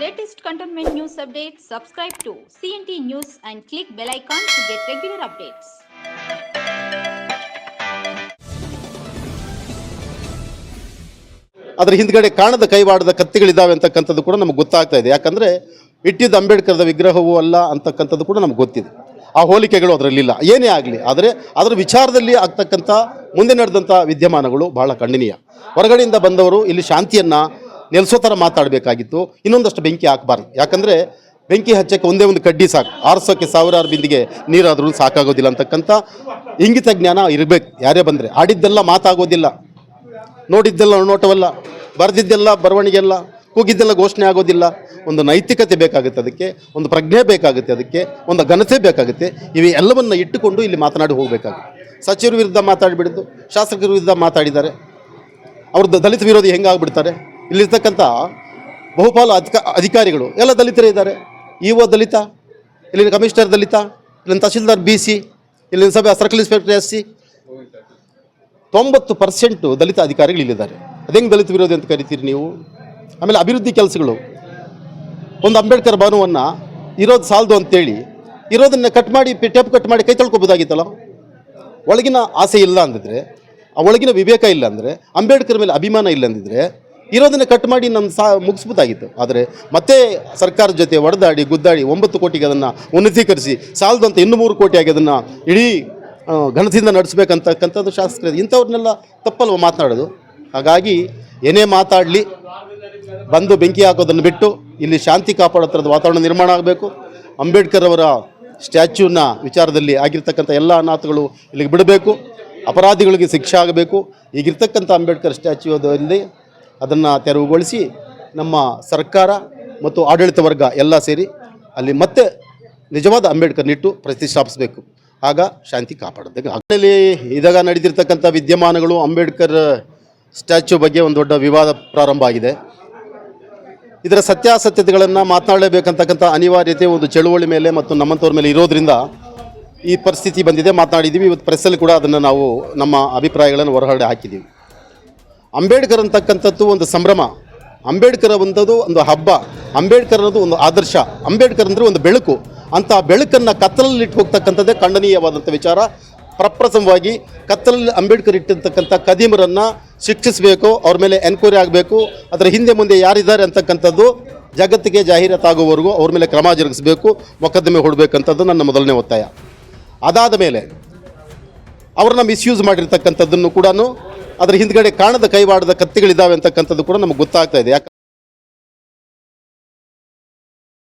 latest cantonment news updates, subscribe to CNT News and click bell icon to get regular updates. ಅದರ ಹಿಂದ್ಗಡೆ ಕಾಣದ ಕೈವಾಡದ ಕತ್ತಿಗಳಿದ್ದಾವೆ ಅಂತಕ್ಕಂಥದ್ದು ಕೂಡ ನಮಗೆ ಗೊತ್ತಾಗ್ತಾ ಇದೆ. ಯಾಕಂದರೆ ಇಟ್ಟಿದ್ದ ಅಂಬೇಡ್ಕರ್ದ ವಿಗ್ರಹವೂ ಅಲ್ಲ ಅಂತಕ್ಕಂಥದ್ದು ಕೂಡ ನಮ್ಗೆ ಗೊತ್ತಿದೆ. ಆ ಹೋಲಿಕೆಗಳು ಅದರಲ್ಲಿಲ್ಲ. ಏನೇ ಆಗಲಿ ಆದರೆ ಅದರ ವಿಚಾರದಲ್ಲಿ ಆಗ್ತಕ್ಕಂಥ ಮುಂದೆ ನಡೆದಂಥ ವಿದ್ಯಮಾನಗಳು ಬಹಳ ಖಂಡನೀಯ. ಹೊರಗಡೆಯಿಂದ ಬಂದವರು ಇಲ್ಲಿ ಶಾಂತಿಯನ್ನು ನೆಲೆಸೋ ಥರ ಮಾತಾಡಬೇಕಾಗಿತ್ತು. ಇನ್ನೊಂದಷ್ಟು ಬೆಂಕಿ ಹಾಕಬಾರ್ದು. ಯಾಕಂದರೆ ಬೆಂಕಿ ಹಚ್ಚಕ್ಕೆ ಒಂದೇ ಒಂದು ಕಡ್ಡಿ ಸಾಕು. ಆರಿಸೋಕ್ಕೆ ಸಾವಿರಾರು ಬಿಂದಿಗೆ ನೀರಾದರೂ ಸಾಕಾಗೋದಿಲ್ಲ ಅಂತಕ್ಕಂಥ ಇಂಗಿತ ಜ್ಞಾನ ಇರಬೇಕು. ಯಾರೇ ಬಂದರೆ. ಆಡಿದ್ದೆಲ್ಲ ಮಾತಾಗೋದಿಲ್ಲ. ನೋಡಿದ್ದೆಲ್ಲ ನೋಟವಲ್ಲ. ಬರೆದಿದ್ದೆಲ್ಲ ಬರವಣಿಗೆಲ್ಲ ಕೂಗಿದ್ದೆಲ್ಲ ಘೋಷಣೆ ಆಗೋದಿಲ್ಲ. ಒಂದು ನೈತಿಕತೆ ಬೇಕಾಗುತ್ತೆ ಅದಕ್ಕೆ. ಒಂದು ಪ್ರಜ್ಞೆ ಬೇಕಾಗುತ್ತೆ ಅದಕ್ಕೆ. ಒಂದು ಘನತೆ ಬೇಕಾಗುತ್ತೆ. ಇವೆ ಎಲ್ಲವನ್ನ ಇಟ್ಟುಕೊಂಡು ಇಲ್ಲಿ ಮಾತನಾಡಿ ಹೋಗಬೇಕಾಗುತ್ತೆ. ಸಚಿವರ ವಿರುದ್ಧ ಮಾತಾಡಿಬಿಡಿದ್ದು ಶಾಸಕರ ವಿರುದ್ಧ ಮಾತಾಡಿದ್ದಾರೆ. ಅವ್ರದ್ದು ದಲಿತ ವಿರೋಧಿ ಹೆಂಗಾಗ್ಬಿಡ್ತಾರೆ? ಇಲ್ಲಿರ್ತಕ್ಕಂಥ ಬಹುಪಾಲು ಅಧಿಕ ಅಧಿಕಾರಿಗಳು ಎಲ್ಲ ದಲಿತರೇ ಇದ್ದಾರೆ. ಇ ಒ ದಲಿತ, ಇಲ್ಲಿನ ಕಮಿಷನರ್ ದಲಿತ, ಇಲ್ಲಿನ ತಹಶೀಲ್ದಾರ್ ಬಿ ಸಿ ಇಲ್ಲಿನ ಸಭೆ ಸರ್ಕಲ್ ಇನ್ಸ್ಪೆಕ್ಟರ್ ಎಸ್ ಸಿ ತೊಂಬತ್ತು ಪರ್ಸೆಂಟು ದಲಿತ ಅಧಿಕಾರಿಗಳು ಇಲ್ಲಿದ್ದಾರೆ. ಹೆಂಗೆ ದಲಿತ ವಿರೋಧಿ ಅಂತ ಕರಿತೀರಿ ನೀವು? ಆಮೇಲೆ ಅಭಿವೃದ್ಧಿ ಕೆಲಸಗಳು. ಒಂದು ಅಂಬೇಡ್ಕರ್ ಭವನವನ್ನು ಇರೋದು ಸಾಲದು ಅಂತೇಳಿ ಇರೋದನ್ನು ಕಟ್ ಮಾಡಿ ಟೇಪ್ ಕಟ್ ಮಾಡಿ ಕೈ ತೊಳ್ಕೊಬೋದಾಗಿತ್ತಲ್ಲ? ಒಳಗಿನ ಆಸೆ ಇಲ್ಲ ಅಂದಿದ್ರೆ, ಆ ಒಳಗಿನ ವಿವೇಕ ಇಲ್ಲ ಅಂದರೆ, ಅಂಬೇಡ್ಕರ್ ಮೇಲೆ ಅಭಿಮಾನ ಇಲ್ಲ ಅಂದಿದ್ರೆ ಇರೋದನ್ನು ಕಟ್ ಮಾಡಿ ನಮ್ಮ ಸಾ ಮುಗಿಸ್ಬೋದಾಗಿತ್ತು ಆದರೆ ಮತ್ತೆ ಸರ್ಕಾರದ ಜೊತೆ ಒಡೆದಾಡಿ, ಗುದ್ದಾಡಿ ಒಂಬತ್ತು ಕೋಟಿಗೆ ಅದನ್ನು ಉನ್ನತೀಕರಿಸಿ, ಸಾಲದಂತ ಇನ್ನೂ ಮೂರು ಕೋಟಿ ಆಗಿ ಅದನ್ನು ಇಡೀ ಘನದಿಂದ ನಡೆಸ್ಬೇಕಂತಕ್ಕಂಥದ್ದು ಶಾಸಕರು ಇಂಥವ್ರನ್ನೆಲ್ಲ ತಪ್ಪಲ್ವ ಮಾತನಾಡೋದು? ಹಾಗಾಗಿ ಏನೇ ಮಾತಾಡಲಿ, ಬಂದು ಬೆಂಕಿ ಹಾಕೋದನ್ನು ಬಿಟ್ಟು ಇಲ್ಲಿ ಶಾಂತಿ ಕಾಪಾಡೋ ವಾತಾವರಣ ನಿರ್ಮಾಣ ಆಗಬೇಕು. ಅಂಬೇಡ್ಕರ್ ಅವರ ಸ್ಟ್ಯಾಚ್ಯೂನ ವಿಚಾರದಲ್ಲಿ ಆಗಿರ್ತಕ್ಕಂಥ ಎಲ್ಲ ಅನಾಥಗಳು ಇಲ್ಲಿಗೆ ಬಿಡಬೇಕು. ಅಪರಾಧಿಗಳಿಗೆ ಶಿಕ್ಷೆ ಆಗಬೇಕು. ಈಗಿರ್ತಕ್ಕಂಥ ಅಂಬೇಡ್ಕರ್ ಸ್ಟ್ಯಾಚ್ಯೂ ಅದರಲ್ಲಿ ಅದನ್ನು ತೆರವುಗೊಳಿಸಿ ನಮ್ಮ ಸರ್ಕಾರ ಮತ್ತು ಆಡಳಿತ ವರ್ಗ ಎಲ್ಲ ಸೇರಿ ಅಲ್ಲಿ ಮತ್ತೆ ನಿಜವಾದ ಅಂಬೇಡ್ಕರ್ ನಿಟ್ಟು ಪ್ರತಿಷ್ಠಾಪಿಸಬೇಕು. ಆಗ ಶಾಂತಿ ಕಾಪಾಡೋದಕ್ಕೆ ಆಗಲೇ ಇದಾಗ ನಡೆದಿರ್ತಕ್ಕಂಥ ವಿದ್ಯಮಾನಗಳು ಅಂಬೇಡ್ಕರ್ ಸ್ಟ್ಯಾಚ್ಯೂ ಬಗ್ಗೆ ಒಂದು ದೊಡ್ಡ ವಿವಾದ ಪ್ರಾರಂಭ ಆಗಿದೆ. ಇದರ ಸತ್ಯಾಸತ್ಯತೆಗಳನ್ನು ಮಾತನಾಡಲೇಬೇಕಂತಕ್ಕಂಥ ಅನಿವಾರ್ಯತೆ ಒಂದು ಚಳುವಳಿ ಮೇಲೆ ಮತ್ತು ನಮ್ಮಂಥವ್ರ ಮೇಲೆ ಇರೋದ್ರಿಂದ ಈ ಪರಿಸ್ಥಿತಿ ಬಂದಿದೆ. ಮಾತನಾಡಿದ್ದೀವಿ. ಇವತ್ತು ಪ್ರೆಸ್ಸಲ್ಲಿ ಕೂಡ ಅದನ್ನು ನಾವು ನಮ್ಮ ಅಭಿಪ್ರಾಯಗಳನ್ನು ಹೊರಗಡೆ ಹಾಕಿದ್ದೀವಿ. ಅಂಬೇಡ್ಕರ್ ಅಂತಕ್ಕಂಥದ್ದು ಒಂದು ಸಂಭ್ರಮ. ಅಂಬೇಡ್ಕರ್ ಅಂತದ್ದು ಒಂದು ಹಬ್ಬ. ಅಂಬೇಡ್ಕರ್ ಅನ್ನೋದು ಒಂದು ಆದರ್ಶ. ಅಂಬೇಡ್ಕರ್ ಅಂದರೆ ಒಂದು ಬೆಳಕು. ಅಂತ ಬೆಳಕನ್ನು ಕತ್ತಲಲ್ಲಿ ಇಟ್ಟು ಹೋಗ್ತಕ್ಕಂಥದ್ದೇ ಖಂಡನೀಯವಾದಂಥ ವಿಚಾರ. ಪ್ರಪ್ರಥಮವಾಗಿ ಕತ್ತಲಲ್ಲಿ ಅಂಬೇಡ್ಕರ್ ಇಟ್ಟಿರ್ತಕ್ಕಂಥ ಕದೀಮರನ್ನು ಶಿಕ್ಷಿಸಬೇಕು, ಅವ್ರ ಮೇಲೆ ಎನ್ಕ್ವೈರಿ ಆಗಬೇಕು, ಅದರ ಹಿಂದೆ ಮುಂದೆ ಯಾರಿದ್ದಾರೆ ಅಂತಕ್ಕಂಥದ್ದು ಜಗತ್ತಿಗೆ ಜಾಹೀರಾತಾಗುವವರೆಗೂ ಅವ್ರ ಮೇಲೆ ಕ್ರಮ ಜರುಗಿಸಬೇಕು, ಮೊಕದ್ದಮೆ ಹೊಡಬೇಕಂಥದ್ದು ನನ್ನ ಮೊದಲನೇ ಒತ್ತಾಯ. ಅದಾದ ಮೇಲೆ ಅವ್ರನ್ನ ಮಿಸ್ಯೂಸ್ ಮಾಡಿರ್ತಕ್ಕಂಥದ್ದನ್ನು ಕೂಡ ಅದರ ಹಿಂದ್ಗಡೆ ಕಾಣದ ಕೈವಾಡದ ಕತ್ತಿಗಳಿದ್ದಾವೆ ಅಂತಕ್ಕಂಥದ್ದು ಕೂಡ ನಮಗೆ ಗೊತ್ತಾಗ್ತಾ ಇದೆ.